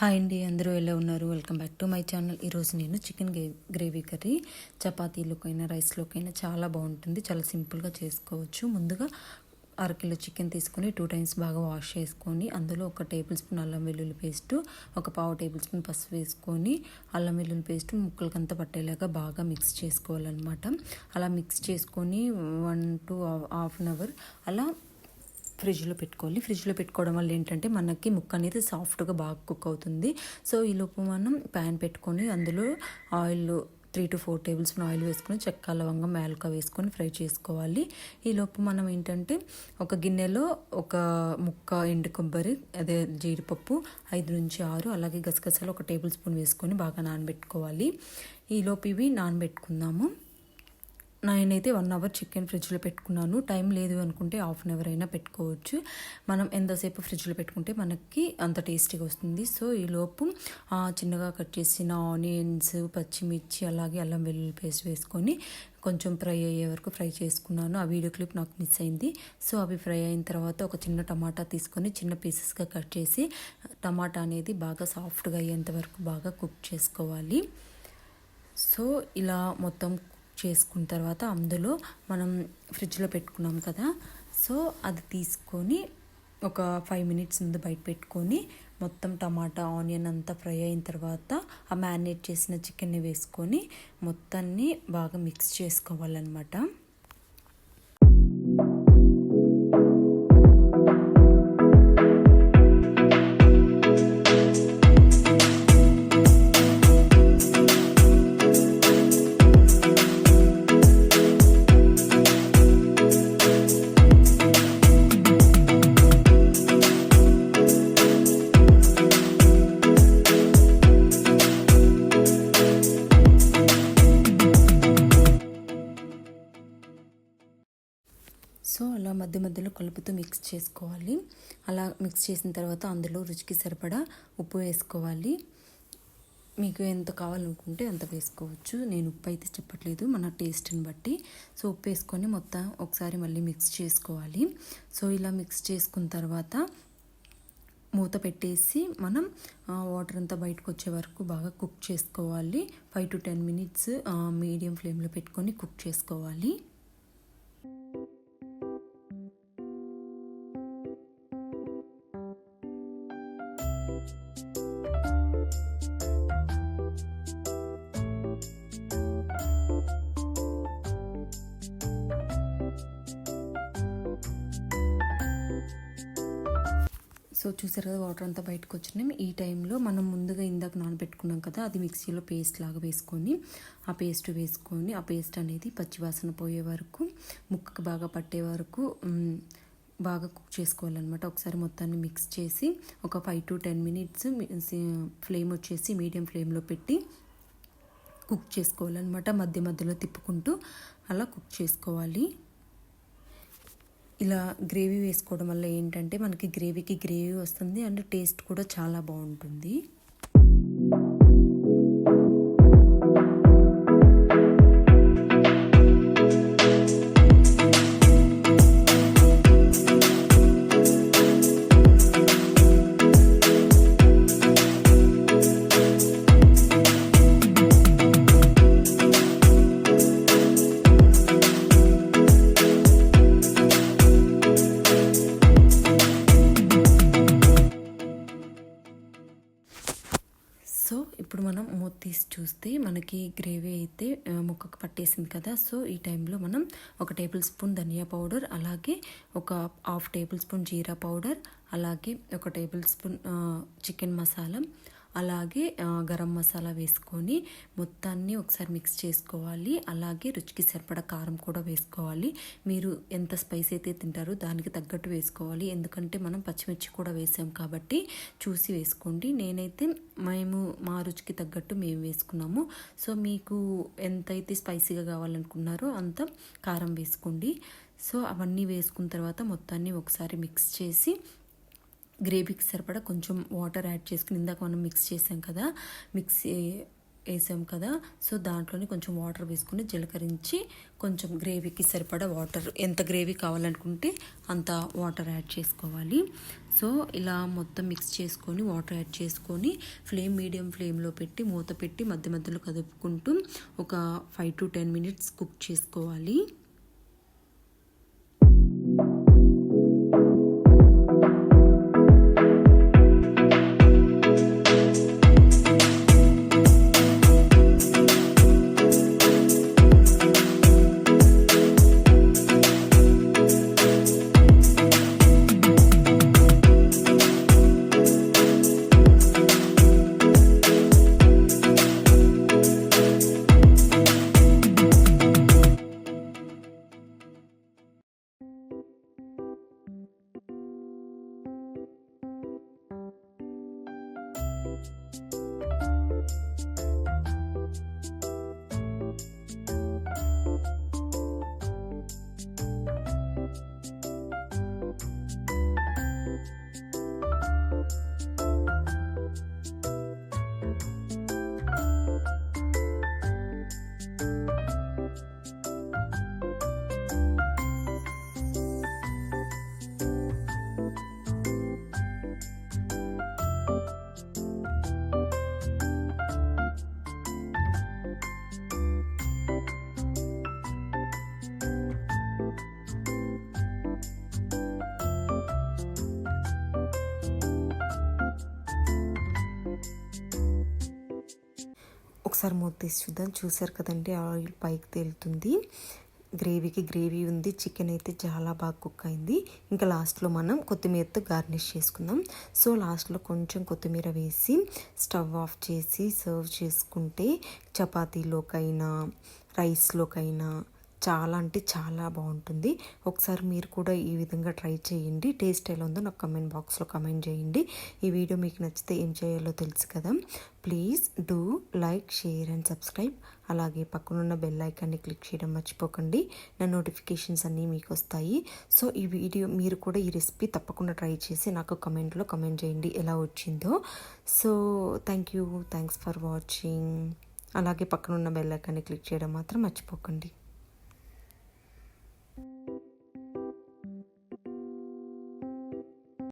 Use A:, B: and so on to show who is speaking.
A: Hi అండి అందరూ ఎలా ఉన్నారు? Welcome back to my channel. ఈరోజు నేను చికెన్ గ్రేవీ కర్రీ చపాతీలోకైనా రైస్లోకైనా చాలా బాగుంటుంది. చాలా సింపుల్గా చేసుకోవచ్చు. ముందుగా అరకిలో చికెన్ తీసుకొని టూ టైమ్స్ బాగా వాష్ చేసుకొని అందులో ఒక టేబుల్ స్పూన్ అల్లం వెల్లుల్లి పేస్ట్ ఒక పావు టేబుల్ స్పూన్ పసుపు వేసుకొని అల్లం వెల్లుల్లి పేస్ట్ ముక్కలకంతా పట్టేలాగా బాగా మిక్స్ చేసుకోవాలన్నమాట. అలా మిక్స్ చేసుకొని one to half an hour అలా ఫ్రిడ్జ్లో పెట్టుకోవాలి. ఫ్రిడ్జ్లో పెట్టుకోవడం వల్ల ఏంటంటే మనకి ముక్క అనేది సాఫ్ట్గా బాగా కుక్ అవుతుంది. సో ఈ లోపు మనం ప్యాన్ పెట్టుకొని అందులో oil three to four table spoon oil వేసుకొని చెక్క లవంగం మేలక వేసుకొని ఫ్రై చేసుకోవాలి. ఈ లోపు మనం ఏంటంటే ఒక గిన్నెలో ఒక ముక్క ఎండు కొబ్బరి అదే జీడిపప్పు ఐదు నుంచి ఆరు అలాగే గసగసాలు ఒక టేబుల్ స్పూన్ వేసుకొని బాగా నానబెట్టుకోవాలి. ఈ లోపు ఇవి నానబెట్టుకుందాము. నేనైతే వన్ అవర్ చికెన్ ఫ్రిడ్జ్లో పెట్టుకున్నాను. టైం లేదు అనుకుంటే హాఫ్ అన్ అవర్ అయినా పెట్టుకోవచ్చు. మనం ఎంతసేపు ఫ్రిడ్జ్లో పెట్టుకుంటే మనకి అంత టేస్టీగా వస్తుంది. సో ఈ లోపు చిన్నగా కట్ చేసిన ఆనియన్స్ పచ్చిమిర్చి అలాగే అల్లం వెల్లుల్లి పేస్ట్ వేసుకొని కొంచెం ఫ్రై అయ్యే వరకు ఫ్రై చేసుకున్నాను. ఆ వీడియో క్లిప్ నాకు మిస్ అయింది. సో అవి ఫ్రై అయిన తర్వాత ఒక చిన్న టమాటా తీసుకొని చిన్న పీసెస్గా కట్ చేసి టమాటా అనేది బాగా సాఫ్ట్గా అయ్యేంత వరకు బాగా కుక్ చేసుకోవాలి. సో ఇలా మొత్తం చేసుకున్న తర్వాత అందులో మనం ఫ్రిడ్జ్లో పెట్టుకున్నాం కదా సో అది తీసుకొని ఒక ఫైవ్ మినిట్స్ ముందు బయట పెట్టుకొని మొత్తం టమాటా ఆనియన్ అంతా ఫ్రై అయిన తర్వాత ఆ మ్యారినేట్ చేసిన చికెన్ని వేసుకొని మొత్తాన్ని బాగా మిక్స్ చేసుకోవాలన్నమాట. సో అలా మధ్య మధ్యలో కలుపుతూ మిక్స్ చేసుకోవాలి. అలా మిక్స్ చేసిన తర్వాత అందులో రుచికి సరిపడా ఉప్పు వేసుకోవాలి. మీకు ఎంత కావాలనుకుంటే అంత వేసుకోవచ్చు. నేను ఉప్పు అయితే చెప్పట్లేదు మన టేస్ట్ని బట్టి. సో ఉప్పు వేసుకొని మొత్తం ఒకసారి మళ్ళీ మిక్స్ చేసుకోవాలి. సో ఇలా మిక్స్ చేసుకున్న తర్వాత మూత పెట్టేసి మనం వాటర్ అంతా బయటకు వచ్చే వరకు బాగా కుక్ చేసుకోవాలి. Five to ten minutes medium ఫ్లేమ్లో పెట్టుకొని కుక్ చేసుకోవాలి. సో చూసారు కదా వాటర్ అంతా బయటకు వచ్చినాయి ఈ టైంలో మనం ముందుగా ఇందాక నానబెట్టుకున్నాం కదా అది మిక్సీలో పేస్ట్ లాగా వేసుకొని ఆ పేస్ట్ వేసుకొని ఆ పేస్ట్ అనేది పచ్చివాసన పోయే వరకు ముక్కకు బాగా పట్టే వరకు బాగా కుక్ చేసుకోవాలన్నమాట. ఒకసారి మొత్తాన్ని మిక్స్ చేసి ఒక five to ten minutes flame వచ్చేసి మీడియం ఫ్లేమ్లో పెట్టి కుక్ చేసుకోవాలన్నమాట. మధ్య మధ్యలో తిప్పుకుంటూ అలా కుక్ చేసుకోవాలి. ఇలా గ్రేవీ వేసుకోవడం వల్ల ఏంటంటే మనకి గ్రేవీకి గ్రేవీ వస్తుంది అండ్ టేస్ట్ కూడా చాలా బాగుంటుంది. మనం మూత తీసి చూస్తే మనకి గ్రేవీ అయితే ముక్కకు పట్టేసింది కదా. సో ఈ టైంలో మనం ఒక టేబుల్ స్పూన్ ధనియా పౌడర్ అలాగే ఒక half table spoon jeera powder అలాగే ఒక టేబుల్ స్పూన్ చికెన్ మసాలా అలాగే గరం మసాలా వేసుకొని మొత్తాన్ని ఒకసారి మిక్స్ చేసుకోవాలి. అలాగే రుచికి సరిపడా కారం కూడా వేసుకోవాలి. మీరు ఎంత స్పైస్ అయితే తింటారో దానికి తగ్గట్టు వేసుకోవాలి. ఎందుకంటే మనం పచ్చిమిర్చి కూడా వేసాం కాబట్టి చూసి వేసుకోండి. నేనైతే మేము మా రుచికి తగ్గట్టు మేము వేసుకున్నాము. సో మీకు ఎంతైతే స్పైసీగా కావాలనుకున్నారో అంత కారం వేసుకోండి. సో అవన్నీ వేసుకున్న తర్వాత మొత్తాన్ని ఒకసారి మిక్స్ చేసి గ్రేవీకి సరిపడా కొంచెం వాటర్ యాడ్ చేసుకుని ఇందాక మనం మిక్స్ చేసాం కదా మిక్స్ వేసాం కదా సో దాంట్లోనే కొంచెం వాటర్ వేసుకుని జీలకరించి కొంచెం గ్రేవీకి సరిపడా వాటర్ ఎంత గ్రేవీ కావాలనుకుంటే అంత వాటర్ యాడ్ చేసుకోవాలి. సో ఇలా మొత్తం మిక్స్ చేసుకొని వాటర్ యాడ్ చేసుకొని ఫ్లేమ్ మీడియం ఫ్లేమ్లో పెట్టి మూత పెట్టి మధ్య మధ్యలో కదుపుకుంటూ ఒక five to ten minutes cook చేసుకోవాలి. ఒకసారి మూత తీసి చూద్దాం. చూసారు కదండి ఆయిల్ పైకి తేలుతుంది. గ్రేవీకి గ్రేవీ ఉంది చికెన్ అయితే చాలా బాగా కుక్ అయింది. ఇంకా లాస్ట్లో మనం కొత్తిమీరతో గార్నిష్ చేసుకుందాం. సో లాస్ట్లో కొంచెం కొత్తిమీర వేసి స్టవ్ ఆఫ్ చేసి సర్వ్ చేసుకుంటే చపాతీలోకైనా రైస్లోకైనా చాలా అంటే చాలా బాగుంటుంది. ఒకసారి మీరు కూడా ఈ విధంగా ట్రై చేయండి. టేస్ట్ ఎలా ఉందో నాకు కమెంట్ బాక్స్లో కమెంట్ చేయండి. ఈ వీడియో మీకు నచ్చితే ఏం చేయాలో తెలుసు కదా. Please do like share and subscribe. అలాగే పక్కనున్న బెల్ ఐకాన్ని క్లిక్ చేయడం మర్చిపోకండి. నా నోటిఫికేషన్స్ అన్నీ మీకు వస్తాయి. సో ఈ వీడియో మీరు కూడా ఈ రెసిపీ తప్పకుండా ట్రై చేసి నాకు కమెంట్లో కమెంట్ చేయండి ఎలా వచ్చిందో. So thank you. Thanks for watching. అలాగే పక్కనున్న బెల్ ఐకాన్ని క్లిక్ చేయడం మాత్రం మర్చిపోకండి.